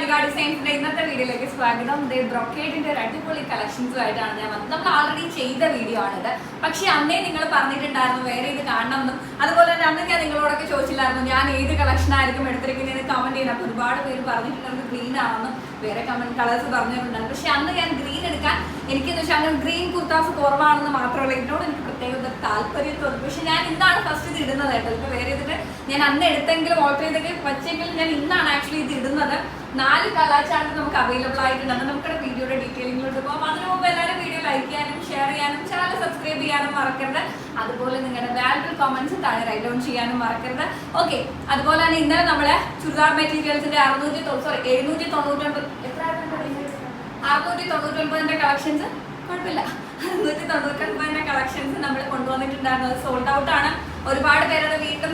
മണികാ സെയിംസിന്റെ ഇന്നത്തെ വീഡിയോയിലേക്ക് സ്വാഗതം. ദേ ബ്രൊക്കേഡിന്റെ ഒരു അടിപൊളി കളക്ഷൻസുമായിട്ടാണ് ഞാൻ വന്നത്. നമ്മൾ ആൾറെഡി ചെയ്ത വീഡിയോ ആണിത്. പക്ഷെ അന്നേ നിങ്ങൾ പറഞ്ഞിട്ടുണ്ടായിരുന്നു വേറെ ഇത് കാണണം എന്നും അതുപോലെ തന്നെ അന്ന് ഞാൻ നിങ്ങളോടൊക്കെ ചോദിച്ചില്ലായിരുന്നു ഞാൻ ഏത് കളക്ഷൻ ആയിരിക്കും എടുത്തിരിക്കുന്നതെന്ന് കമന്റ് ചെയ്യുന്നത് അപ്പോൾ ഒരുപാട് പേര് പറഞ്ഞിട്ടുണ്ടായിരുന്നു ഗ്രീൻ ആണെന്നും. വേറെ കമന്റ് കളേഴ്സ് പറഞ്ഞിട്ടുണ്ടായിരുന്നു. പക്ഷെ അന്ന് ഞാൻ ഗ്രീൻ എടുക്കാൻ എനിക്കെന്ന് വെച്ചാൽ അങ്ങനെ ഗ്രീൻ കുർത്താസ് കുറവാണെന്ന് മാത്രമല്ല ഇതിനോട് എനിക്ക് പ്രത്യേക താല്പര്യം തോന്നി പക്ഷെ ഞാൻ ഇന്നാണ് ഫസ്റ്റ് ഇത് ഇടുന്നത് കേട്ടോ. ഇപ്പൊ വേറെ ഇതിട്ട് ഞാൻ അന്ന് എടുത്തെങ്കിലും ഓർഡർ ചെയ്തെങ്കിലും വെച്ചെങ്കിലും ഞാൻ ഇന്നാണ് ആക്ച്വലി ഇത് ഇടുന്നത്. നാല് കലാചാരം നമുക്ക് അവൈലബിൾ ആയിട്ടുണ്ട്. നമുക്കിടെ നമുക്ക് വീഡിയോയുടെ ഡീറ്റെയിലിങ്ങിലോട്ട് പോകാം. അതിനു മുമ്പ് എല്ലാവരും വീഡിയോ ലൈക്ക് ചെയ്യാനും ഷെയർ ചെയ്യാനും ചാനൽ സബ്സ്ക്രൈബ് ചെയ്യാനും മറക്കരുത്. അതുപോലെ നിങ്ങളുടെ വാല്യബിൾ കമന്റ്സ് താഴെ റൈറ്റ് ഡൗൺ ചെയ്യാനും മറക്കരുത്. ഓക്കെ അതുപോലെ തന്നെ ഇന്നലെ നമ്മളെ ചുരിദാർ മെറ്റീരിയൽസിന്റെ അറുന്നൂറ്റി സോറി എഴുന്നൂറ്റി തൊണ്ണൂറ്റൊൻപത് എത്ര അറുന്നൂറ്റി തൊണ്ണൂറ്റൊൻപതിന്റെ കളക്ഷൻസ് കുഴപ്പമില്ല. അറുന്നൂറ്റി തൊണ്ണൂറ്റൊൻപതിന്റെ കളക്ഷൻസ് നമ്മൾ കൊണ്ടുവന്നിട്ടുണ്ടായിരുന്നത് സോൾഡ് ഔട്ട് ആണ്. ഒരുപാട് പേരത് വീണ്ടും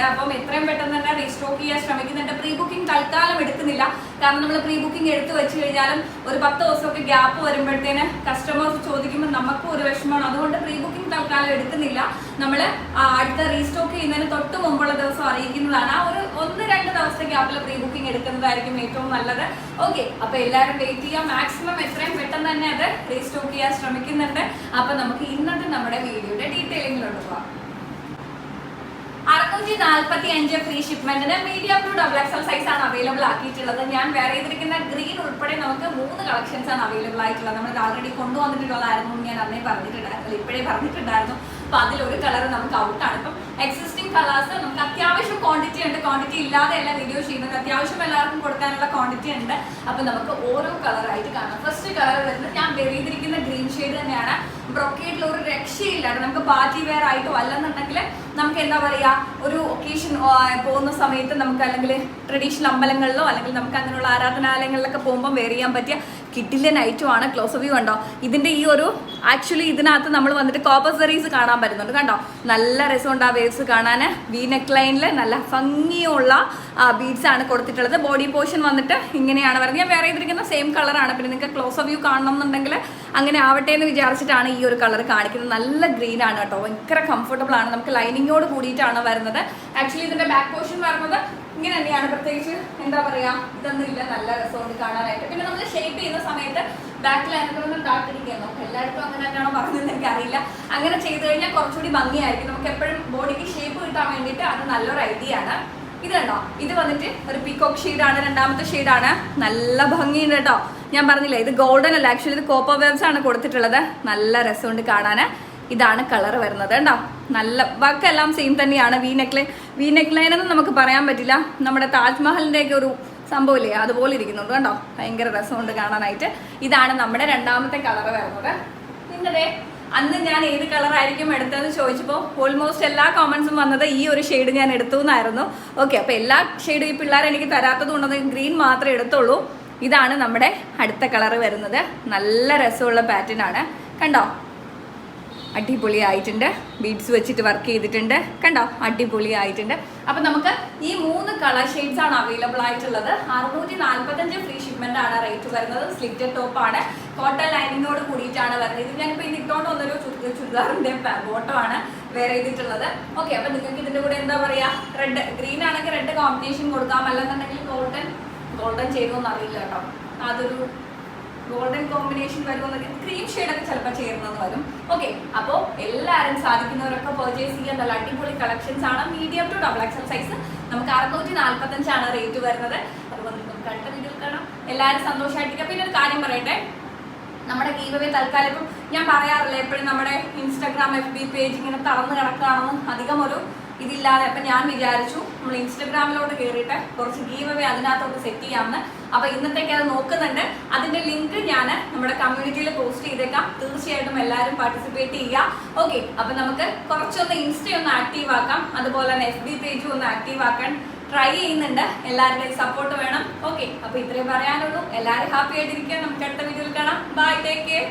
ചോദിക്കുന്നുണ്ട് അപ്പം എത്രയും പെട്ടെന്ന് തന്നെ റീസ്റ്റോക്ക് ചെയ്യാൻ ശ്രമിക്കുന്നുണ്ട് പ്രീ ബുക്കിംഗ് തൽക്കാലം എടുക്കുന്നില്ല. കാരണം നമ്മൾ പ്രീ ബുക്കിംഗ് എടുത്തു വെച്ച് കഴിഞ്ഞാലും ഒരു പത്ത് ദിവസമൊക്കെ ഗ്യാപ്പ് വരുമ്പോഴത്തേന് കസ്റ്റമേഴ്സ് ചോദിക്കുമ്പോൾ നമുക്കും ഒരു വിഷമമാണ്. അതുകൊണ്ട് പ്രീ ബുക്കിംഗ് തൽക്കാലം എടുക്കുന്നില്ല. നമ്മൾ അടുത്ത റീസ്റ്റോക്ക് ചെയ്യുന്നതിന് തൊട്ട് മുമ്പുള്ള ദിവസം അറിയിക്കുന്നതാണ്. ആ ഒരു ഒന്ന് രണ്ട് ദിവസത്തെ ഗ്യാപ്പിൽ പ്രീ ബുക്കിംഗ് എടുക്കുന്നതായിരിക്കും ഏറ്റവും നല്ലത്. ഓക്കെ അപ്പൊ എല്ലാവരും വെയിറ്റ് ചെയ്യാം മാക്സിമം എത്രയും പെട്ടെന്ന് തന്നെ അത് റീസ്റ്റോക്ക് ചെയ്യാൻ ശ്രമിക്കുന്നുണ്ട്. അപ്പൊ നമുക്ക് ഇന്നത്തെ നമ്മുടെ വീഡിയോയുടെ ഡീറ്റെയിലിങ്ങിലോട്ട് പോവാം അറുന്നൂറ്റി നാൽപ്പത്തി അഞ്ച് free ഷിപ്മെന്റിന് medium to double XL size ആണ് അവൈലബിൾ ആക്കിയിട്ടുള്ളത്. ഞാൻ വേറെ ചെയ്തിരിക്കുന്ന ഗ്രീൻ ഉൾപ്പെടെ നമുക്ക് മൂന്ന് കളക്ഷൻസ് ആണ് അവൈലബിൾ ആയിട്ടുള്ളത്. നമ്മൾ ഇത് ആൾറെഡി കൊണ്ടുവന്നിട്ടുള്ളതായിരുന്നു ഞാൻ അന്നേ പറഞ്ഞിട്ടുണ്ടായിരുന്നു. ഇപ്പോഴേ പറഞ്ഞിട്ടുണ്ടായിരുന്നു. അപ്പൊ അതിലൊരു കളർ നമുക്ക് ഔട്ടാണ് ഇപ്പം എക്സിസ്റ്റിംഗ് കളേഴ്സ് നമുക്ക് അത്യാവശ്യം ക്വാണ്ടിറ്റി ഉണ്ട്. ക്വാണ്ടിറ്റി ഇല്ലാതെ അല്ല വീഡിയോ ചെയ്യുന്നത്. അത്യാവശ്യം എല്ലാവർക്കും കൊടുക്കാനുള്ള ക്വാണ്ടിറ്റി ഉണ്ട്. അപ്പൊ നമുക്ക് ഓരോ കളറായിട്ട് കാണാം. ഫസ്റ്റ് കളർ വരുന്നത് ഞാൻ വെറിയിരിക്കുന്ന ഗ്രീൻ ഷെയ്ഡ് തന്നെയാണ്. ബ്രൊക്കേഡിൽ ഒരു രക്ഷയില്ലാതെ നമുക്ക് പാർട്ടി വെയർ ആയിട്ട് വല്ലെന്നുണ്ടെങ്കിൽ നമുക്ക് എന്താ പറയാ ഒരു ഒക്കേഷൻ പോകുന്ന സമയത്ത് നമുക്ക് അല്ലെങ്കിൽ ട്രഡീഷണൽ അമ്പലങ്ങളിലോ അല്ലെങ്കിൽ നമുക്ക് അങ്ങനെയുള്ള ആരാധനാലയങ്ങളിലൊക്കെ പോകുമ്പോൾ വെയർ ചെയ്യാൻ പറ്റിയ കിഡിലൻ നൈറ്റും ആണ്. ക്ലോസ് വ്യൂ കണ്ടോ? ഇതിന്റെ ഈ ഒരു ആക്ച്വലി ഇതിനകത്ത് നമ്മൾ വന്നിട്ട് കോപ്പർ സെറീസ് കാണാൻ പറ്റുന്നുണ്ട്. കണ്ടോ? നല്ല രസമുണ്ട് ആ വേവ്സ് കാണാൻ വി നെക്ക് ലൈനിൽ നല്ല ഭംഗിയുള്ള ബീഡ്സ് ആണ് കൊടുത്തിട്ടുള്ളത്. ബോഡി പോർഷൻ വന്നിട്ട് ഇങ്ങനെയാണ് വരുന്നത്. ഞാൻ വേറെ ചെയ്തിരിക്കുന്ന സെയിം കളറാണ് പിന്നെ നിങ്ങൾക്ക് ക്ലോസ് വ്യൂ കാണണം എന്നുണ്ടെങ്കിൽ അങ്ങനെ ആവട്ടെ എന്ന് വിചാരിച്ചിട്ടാണ് ഈ ഒരു കളർ കാണിക്കുന്നത്. നല്ല ഗ്രീൻ ആണ് കേട്ടോ. ഭയങ്കര കംഫർട്ടബിൾ ആണ്. നമുക്ക് ലൈനിങ്ങോട് കൂടിയിട്ടാണ് വരുന്നത്. ആക്ച്വലി ഇതിന്റെ ബാക്ക് പോർഷൻ വരുന്നത് ഇങ്ങനെ തന്നെയാണ് പ്രത്യേകിച്ച് എന്താ പറയാ ഇതൊന്നും ഇല്ല നല്ല രസമുണ്ട് കാണാനായിട്ട്. പിന്നെ നമ്മൾ ഷേപ്പ് ചെയ്യുന്ന സമയത്ത് ബാക്കിൽ അതിനൊന്നും നമുക്ക് എല്ലായിടത്തും അങ്ങനെ തന്നെയാണോ പറഞ്ഞതെന്ന് എനിക്കറിയില്ല. അങ്ങനെ ചെയ്തു കഴിഞ്ഞാൽ കുറച്ചുകൂടി ഭംഗിയായിരിക്കും. നമുക്ക് എപ്പോഴും ബോഡിക്ക് ഷേപ്പ് കിട്ടാൻ വേണ്ടിയിട്ട് അത് നല്ലൊരു ഐഡിയ ആണ്. ഇത് കണ്ടോ? ഇത് വന്നിട്ട് ഒരു പീകോക്ക് ഷെയ്ഡാണ് രണ്ടാമത്തെ ഷെയ്ഡാണ് നല്ല ഭംഗിയുണ്ട് കേട്ടോ. ഞാൻ പറഞ്ഞില്ലേ ഇത് ഗോൾഡൻ അല്ല. ആക്ച്വലി ഇത് കോപ്പർ വേവ്സ് ആണ് കൊടുത്തിട്ടുള്ളത്. നല്ല രസമുണ്ട് കാണാൻ ഇതാണ് കളർ വരുന്നത് കേട്ടോ നല്ല വർക്കെല്ലാം സെയിം തന്നെയാണ് V neckline V neckline line എന്ന് നമുക്ക് പറയാൻ പറ്റില്ല. നമ്മുടെ താജ്മഹലിന്റെ ഒക്കെ ഒരു സംഭവമില്ലേ അതുപോലെ ഇരിക്കുന്നുണ്ട് കേട്ടോ ഭയങ്കര രസമുണ്ട് കാണാനായിട്ട്. ഇതാണ് നമ്മുടെ രണ്ടാമത്തെ കളർ വരുന്നത്. നിങ്ങളുടെ അന്ന് ഞാൻ ഏത് കളർ ആയിരിക്കും എടുത്തതെന്ന് ചോദിച്ചപ്പോൾ ഓൾമോസ്റ്റ് എല്ലാ കോമൻസും വന്നത് ഈ ഒരു ഷെയ്ഡ് ഞാൻ എടുത്തു എന്നായിരുന്നു. ഓക്കെ അപ്പോൾ എല്ലാ ഷെയ്ഡും ഈ പിള്ളേർ എനിക്ക് തരാത്തത് കൊണ്ടത് ഗ്രീൻ മാത്രമേ എടുത്തുള്ളൂ. ഇതാണ് നമ്മുടെ അടുത്ത കളർ വരുന്നത്. നല്ല രസമുള്ള പാറ്റേൺ ആണ്. കണ്ടോ? അടിപൊളി ആയിട്ടുണ്ട് ബീഡ്സ് വെച്ചിട്ട് വർക്ക് ചെയ്തിട്ടുണ്ട്. കണ്ടോ? അടിപൊളി ആയിട്ടുണ്ട് അപ്പം നമുക്ക് ഈ മൂന്ന് കളർ ഷെയ്ഡ്സ് ആണ് അവൈലബിൾ ആയിട്ടുള്ളത്. അറുന്നൂറ്റി നാൽപ്പത്തഞ്ച് ഫ്രീ ഷിപ്മെന്റ് ആണ് റേറ്റ് വരുന്നത്. സ്ലിറ്റഡ് ടോപ്പ് ആണ്. കോട്ടൺ ലൈനിങ്ങോട് കൂടിയിട്ടാണ് വരുന്നത്. ഇത് ഞാനിപ്പോൾ ഇത് ഇട്ടോണ്ട് വന്നൊരു ചുരിദാറിന്റെ ചുരിദാറിന്റെ ബോട്ടം ആണ് വേറെ ചെയ്തിട്ടുള്ളത്. ഓക്കെ അപ്പം നിങ്ങൾക്ക് ഇതിന്റെ കൂടെ എന്താ പറയാ? റെഡ് ഗ്രീൻ ആണെങ്കിൽ റെഡ് കോമ്പിനേഷൻ കൊടുക്കാം. അല്ലെന്നുണ്ടെങ്കിൽ ഗോൾഡൻ ഗോൾഡൻ ചെയ്തോന്നറിയില്ല കേട്ടോ. അതൊരു ഗോൾഡൻ കോമ്പിനേഷൻ വരുമെന്നൊക്കെ ക്രീം ഷെയ്ഡൊക്കെ ചിലപ്പോൾ ചേർന്നെന്ന് വരും. ഓക്കെ അപ്പോൾ എല്ലാവരും സാധിക്കുന്നവരൊക്കെ പർച്ചേസ് ചെയ്യാൻ നല്ല അടിപൊളി കളക്ഷൻസ് ആണ്. Medium to double XL size നമുക്ക് അറുന്നൂറ്റി നാൽപ്പത്തഞ്ചാണ് റേറ്റ് വരുന്നത്. അതുപോലെ നമുക്ക് അടുത്ത കാണാം. എല്ലാവരും സന്തോഷമായിട്ടിരിക്കുക പിന്നെ ഒരു കാര്യം പറയട്ടെ. നമ്മുടെ ഗീവവേ തൽക്കാലം ഇപ്പം ഞാൻ പറയാറില്ല എപ്പോഴും നമ്മുടെ ഇൻസ്റ്റാഗ്രാം എഫ് ബി പേജ് ഇങ്ങനെ തളർന്ന് കിടക്കുകയാണെന്ന്. അധികം ഒരു ഇതില്ലാതെ അപ്പം ഞാൻ വിചാരിച്ചു നമ്മൾ ഇൻസ്റ്റഗ്രാമിലോട്ട് കയറിയിട്ട് കുറച്ച് ഗീവ് അവേ അതിനകത്തോട്ട് സെറ്റ് ചെയ്യാമെന്ന്. അപ്പൊ ഇന്നത്തേക്ക് അത് നോക്കുന്നുണ്ട്. അതിന്റെ ലിങ്ക് ഞാൻ നമ്മുടെ കമ്മ്യൂണിറ്റിയിൽ പോസ്റ്റ് ചെയ്തേക്കാം. തീർച്ചയായിട്ടും എല്ലാവരും പാർട്ടിസിപ്പേറ്റ് ചെയ്യുക. ഓക്കെ അപ്പൊ നമുക്ക് കുറച്ചൊന്ന് ഇൻസ്റ്റ ഒന്ന് ആക്റ്റീവ് ആക്കാം. അതുപോലെ തന്നെ എഫ് ബി പേജും ഒന്ന് ആക്റ്റീവ് ആക്കാൻ ട്രൈ ചെയ്യുന്നുണ്ട്. എല്ലാവരുടെയും സപ്പോർട്ട് വേണം. ഓക്കെ അപ്പോൾ ഇത്രയും പറയാനുള്ളൂ. എല്ലാവരും ഹാപ്പി ആയിട്ടിരിക്കുക. നമുക്ക് അടുത്ത വീഡിയോയിൽ കാണാം. Bye take care